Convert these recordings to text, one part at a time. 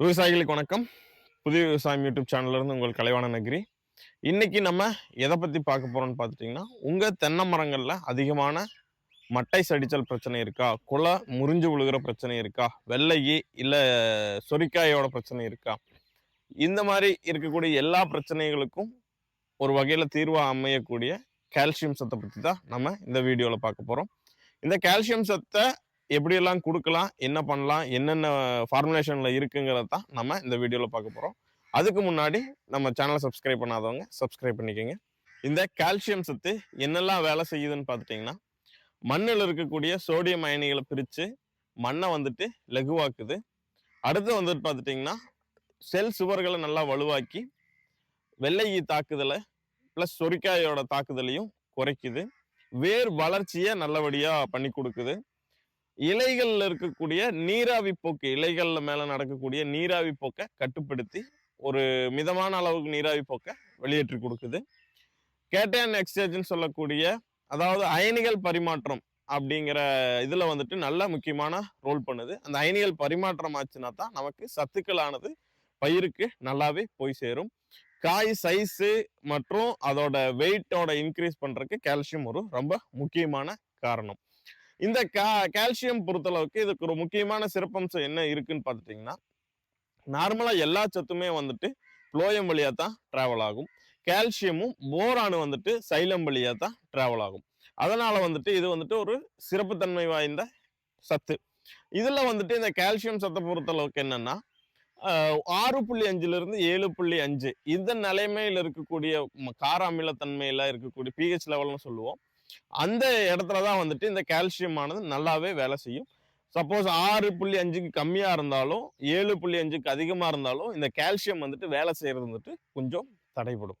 விவசாயிகளுக்கு வணக்கம். புதிய விவசாயம் யூடியூப் சேனல்லேருந்து உங்கள் கலைவாண நகிரி இன்னைக்கு நம்ம எதை பற்றி பார்க்க போகிறோம்னு பார்த்துட்டிங்கன்னா உங்கள் தென்னை மரங்களில் அதிகமான மட்டை சடிச்சல் பிரச்சனை இருக்கா? குலை முறிஞ்சு விழுகிற பிரச்சனை இருக்கா? வெள்ளையி இல்லை சொரிக்காயோட பிரச்சனை இருக்கா? இந்த மாதிரி இருக்கக்கூடிய எல்லா பிரச்சனைகளுக்கும் ஒரு வகையில் தீர்வாக அமையக்கூடிய கால்சியம் சத்தை பற்றி தான் நம்ம இந்த வீடியோவில் பார்க்க போகிறோம் இந்த கால்சியம் சத்தை எப்படியெல்லாம் கொடுக்கலாம் என்ன பண்ணலாம் என்னென்ன ஃபார்முலேஷனில் இருக்குங்கிறத தான் நம்ம இந்த வீடியோவில் பார்க்க போகிறோம் அதுக்கு முன்னாடி நம்ம சேனலை சப்ஸ்கிரைப் பண்ணாதவங்க சப்ஸ்கிரைப் பண்ணிக்கோங்க. இந்த கால்சியம் சத்து என்னெல்லாம் வேலை செய்யுதுன்னு பார்த்துட்டிங்கன்னா மண்ணில் இருக்கக்கூடிய சோடியம் அயனிகளை பிரித்து மண்ணை வந்துட்டு லகுவாக்குது. அடுத்து வந்துட்டு பார்த்துட்டிங்கன்னா செல் சுவர்களை நல்லா வலுவாக்கி வெள்ளை தாக்குதலை ப்ளஸ் சொரிக்காயோட தாக்குதலையும் குறைக்குது. வேர் வளர்ச்சியை நல்லபடியாக பண்ணி கொடுக்குது. இலைகளில் இருக்கக்கூடிய நீராவி போக்கு இலைகளில் மேலே நடக்கக்கூடிய நீராவி போக்கை கட்டுப்படுத்தி ஒரு மிதமான அளவுக்கு நீராவி போக்கை வெளியேற்றி கொடுக்குது. கேட்டையன் எக்ஸ்சேஞ்சுன்னு சொல்லக்கூடிய அதாவது அயனிகள் பரிமாற்றம் அப்படிங்கிற இதில் வந்துட்டு நல்ல முக்கியமான ரோல் பண்ணுது. அந்த அயனிகள் பரிமாற்றம் ஆச்சுன்னா தான் நமக்கு சத்துக்களானது பயிருக்கு நல்லாவே போய் சேரும். காய் சைஸு மற்றும் அதோட வெயிட்டோட இன்க்ரீஸ் பண்ணுறதுக்கு கால்சியம் ஒரு ரொம்ப முக்கியமான காரணம். இந்த கா கால்சியம் பொறுத்தளவுக்கு இதுக்கு ஒரு முக்கியமான சிறப்பம்சம் என்ன இருக்குன்னு பார்த்துட்டிங்கன்னா நார்மலாக எல்லா சத்துமே வந்துட்டு புளோயம் வழியாக தான் ட்ராவல் ஆகும். கால்சியமும் போரானு வந்துட்டு சைலம் வழியாக தான் ட்ராவல் ஆகும். அதனால் வந்துட்டு இது வந்துட்டு ஒரு சிறப்புத்தன்மை வாய்ந்த சத்து. இதில் வந்துட்டு இந்த கால்சியம் சத்தை பொறுத்தளவுக்கு என்னன்னா ஆறு புள்ளி அஞ்சுலேருந்து ஏழு புள்ளி அஞ்சு. இந்த நிலைமையில் இருக்கக்கூடிய கார அமிலத்தன்மையில் இருக்கக்கூடிய பிஹெச் லெவல்னு சொல்லுவோம். அந்த இடத்துல தான் வந்துட்டு இந்த கால்சியம் ஆனது நல்லாவே வேலை செய்யும். சப்போஸ் ஆறு புள்ளி அஞ்சுக்கு கம்மியாக இருந்தாலும் ஏழு புள்ளி அஞ்சுக்கு அதிகமாக இருந்தாலும் இந்த கால்சியம் வந்துட்டு வேலை செய்கிறது வந்துட்டு கொஞ்சம் தடைபடும்.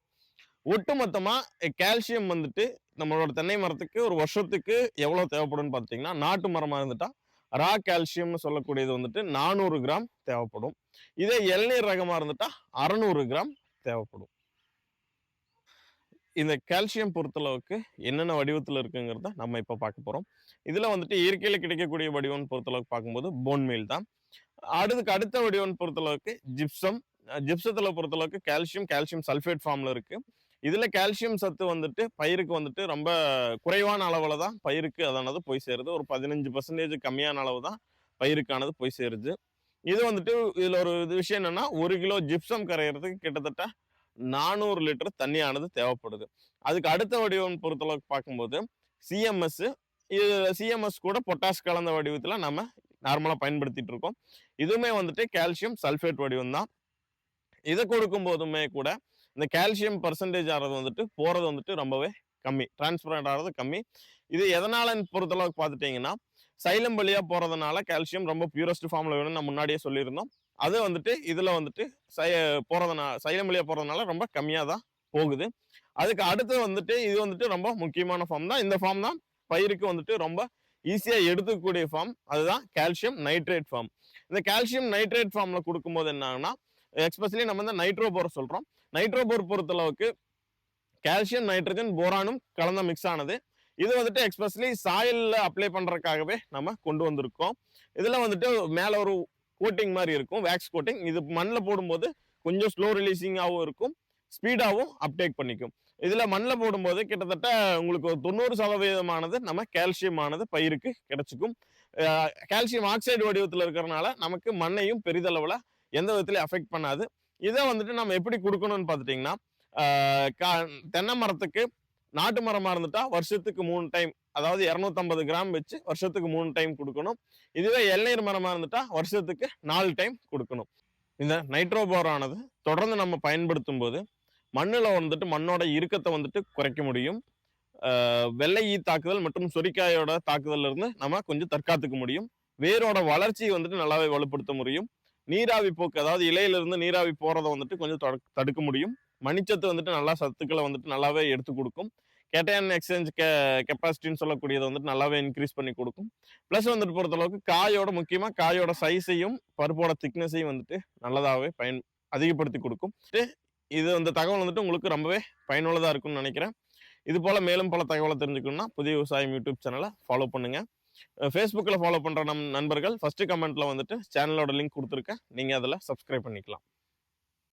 ஒட்டுமொத்தமாக கால்சியம் வந்துட்டு நம்மளோட தென்னை மரத்துக்கு ஒரு வருஷத்துக்கு எவ்வளோ தேவைப்படும்னு பார்த்தீங்கன்னா நாட்டு மரமாக இருந்துட்டா ரா கால்சியம்னு சொல்லக்கூடியது வந்துட்டு நானூறு கிராம் தேவைப்படும். இதே இளநீர் ரகமாக இருந்துட்டா அறநூறு கிராம் தேவைப்படும். இந்த கால்சியம் பொறுத்தளவுக்கு என்னென்ன வடிவத்தில் இருக்குங்கிறத நம்ம இப்போ பார்க்க போகிறோம் இதில் வந்துட்டு இயற்கையில் கிடைக்கக்கூடிய வடிவம்னு பொறுத்தளவுக்கு பார்க்கும்போது போன் மீல் தான். அடுத்துக்கு அடுத்த வடிவம்னு பொறுத்தளவுக்கு ஜிப்சம் ஜிப்சத்தில் பொறுத்தளவுக்கு கால்சியம் கால்சியம் சல்ஃபேட் ஃபார்மில் இருக்குது இதில் கால்சியம் சத்து வந்துட்டு பயிருக்கு வந்துட்டு ரொம்ப குறைவான அளவில் தான் பயிருக்கு அதானது போய் சேருது. ஒரு பதினஞ்சு பர்சன்டேஜ் கம்மியான அளவு தான் பயிருக்கானது போய் சேருது. இது வந்துட்டு இதில் ஒரு விஷயம் என்னென்னா ஒரு கிலோ ஜிப்சம் கரையிறதுக்கு கிட்டத்தட்ட நானூறு லிட்டர் தண்ணியானது தேவைப்படுது. அதுக்கு அடுத்த வடிவம் பொறுத்தளவுக்கு பார்க்கும்போது சிஎம்எஸ் இது சிஎம்எஸ் கூட பொட்டாஷ் கலந்த வடிவத்தில் நம்ம நார்மலாக பயன்படுத்திட்டு இருக்கோம். இதுவுமே வந்துட்டு கால்சியம் சல்ஃபேட் வடிவம் தான் இதை கொடுக்கும் போதுமே கூட இந்த கால்சியம் பர்சன்டேஜ் ஆகிறது வந்துட்டு போகிறது வந்துட்டு ரொம்பவே கம்மி. டிரான்ஸ்பரண்ட் ஆகிறது கம்மி. இது எதனாலன்னு பொறுத்தளவுக்கு பார்த்துட்டிங்கன்னா சைலம் வழியாக போகிறதுனால கால்சியம் ரொம்ப பியூரஸ்ட் ஃபார்மில் வேணும்னு நான் முன்னாடியே சொல்லியிருந்தோம். அது வந்துட்டு இதில் வந்துட்டு சை போகிறதுனால சைலம் வழியாக போகிறதுனால ரொம்ப கம்மியாக தான் போகுது. அதுக்கு அடுத்து வந்துட்டு இது வந்துட்டு ரொம்ப முக்கியமான ஃபார்ம் தான். இந்த ஃபார்ம் தான் பயிருக்கு வந்துட்டு ரொம்ப ஈஸியாக எடுத்துக்கக்கூடிய ஃபார்ம் அதுதான் கால்சியம் நைட்ரேட் ஃபார்ம் இந்த கால்சியம் நைட்ரேட் ஃபார்மில் கொடுக்கும்போது என்ன எக்ஸ்பெஷலி நம்ம வந்து நைட்ரோபோர் சொல்கிறோம் நைட்ரோபோர் பொறுத்தளவுக்கு கால்சியம் நைட்ரஜன் போரானும் கலந்த மிக்ஸ் ஆனது. இது வந்துட்டு எக்ஸ்பெஷலி சாயிலில் அப்ளை பண்ணுறதுக்காகவே நம்ம கொண்டு வந்திருக்கோம். இதில் வந்துட்டு மேலே ஒரு கோட்டிங் மாதிரி இருக்கும் வேக்ஸ் கோட்டிங் இது மண்ணில் போடும்போது கொஞ்சம் ஸ்லோ ரிலீஸிங்காகவும் இருக்கும் ஸ்பீடாகவும் அப்டேக் பண்ணிக்கும். இதில் மண்ணில் போடும்போது கிட்டத்தட்ட உங்களுக்கு ஒரு தொண்ணூறு சதவீதமானது நம்ம கால்சியம் ஆனது பயிருக்கு கிடைச்சிக்கும். கால்சியம் ஆக்சைடு வடிவத்தில் இருக்கிறனால நமக்கு மண்ணையும் பெரிதளவில் எந்த விதத்துலையும் அஃபெக்ட் பண்ணாது. இதை வந்துட்டு நம்ம எப்படி கொடுக்கணும்னு பார்த்துட்டிங்கன்னா கா- தென்னை மரத்துக்கு நாட்டு மரமாக இருந்துட்டா வருஷத்துக்கு மூணு டைம் அதாவது இரநூத்தம்பது கிராம் வச்சு வருஷத்துக்கு மூணு டைம் கொடுக்கணும். இதுவே இளநீர் மரமாக இருந்துட்டா வருஷத்துக்கு நாலு டைம் கொடுக்கணும். இந்த நைட்ரோபோரானது தொடர்ந்து நம்ம பயன்படுத்தும் போது மண்ணில் வந்துட்டு மண்ணோட இறுக்கத்தை வந்துட்டு குறைக்க முடியும். வெள்ளை ஈ தாக்குதல் மற்றும் சொரிக்காயோட தாக்குதல்ல இருந்து நம்ம கொஞ்சம் தற்காத்துக்க முடியும். வேரோட வளர்ச்சியை வந்துட்டு நல்லாவே வலுப்படுத்த முடியும். நீராவி போக்கு அதாவது இலையிலிருந்து நீராவி போகிறத வந்துட்டு கொஞ்சம் தடுக்க முடியும். மணிச்சத்து வந்துட்டு நல்லா சத்துக்களை வந்துட்டு நல்லாவே எடுத்து கொடுக்கும். கேட்டையன் எக்ஸ்சேஞ்ச் கே கெப்பாசிட்டின்னு சொல்லக்கூடியதை வந்துட்டு நல்லாவே இன்க்ரீஸ் பண்ணி கொடுக்கும். ப்ளஸ் வந்துட்டு பொறுத்தளவுக்கு காயோட முக்கியமாக காயோட சைஸையும் பருப்போட திக்னஸையும் வந்துட்டு நல்லதாகவே பயன் அதிகப்படுத்தி கொடுக்கும். இது அந்த தகவல் வந்துட்டு உங்களுக்கு ரொம்பவே பயனுள்ளதாக இருக்கும்னு நினைக்கிறேன். இது போல் மேலும் பல தகவலை தெரிஞ்சுக்கணும்னா புதிய விவசாயம் யூடியூப் சேனலை ஃபாலோ பண்ணுங்கள் ஃபேஸ்புக்கில் ஃபாலோ பண்ணுற நம் நண்பர்கள் ஃபஸ்ட்டு கமெண்ட்டில் வந்துட்டு சேனலோட லிங்க் கொடுத்துருக்கேன். நீங்கள் அதில் சப்ஸ்கிரைப் பண்ணிக்கலாம்.